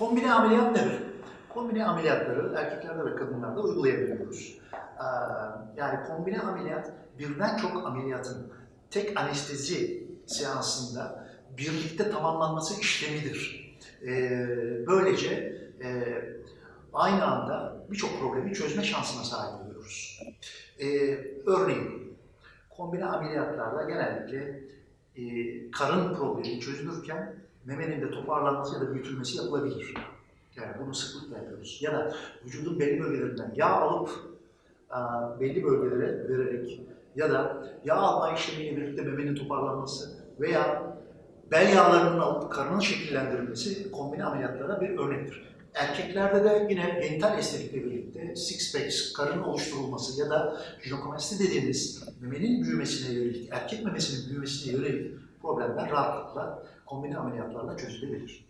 Kombine ameliyat nedir? Kombine ameliyatları erkeklerde ve kadınlarda uygulayabiliyoruz. Ee, Yani kombine ameliyat birden çok ameliyatın tek anestezi seansında birlikte tamamlanması işlemidir. Ee, Böylece e, aynı anda birçok problemi çözme şansına sahip oluyoruz. Ee, Örneğin kombine ameliyatlarda genellikle e, karın problemi çözülürken memenin de toparlanması ya da büyütülmesi yapılabilir. Yani bunu sıklıkla yapıyoruz. Ya da vücudun belli bölgelerinden yağ alıp a, belli bölgelere vererek ya da yağ alma işlemiyle birlikte memenin toparlanması veya bel yağlarının alıp karının şekillendirilmesi kombine ameliyatlara bir örnektir. Erkeklerde de yine genital estetikle birlikte six packs, karının oluşturulması ya da jinekomasti dediğimiz memenin büyümesine yönelik, erkek memesinin büyümesine yönelik problemler rahatlıkla kombine ameliyatlarla çözülebilir.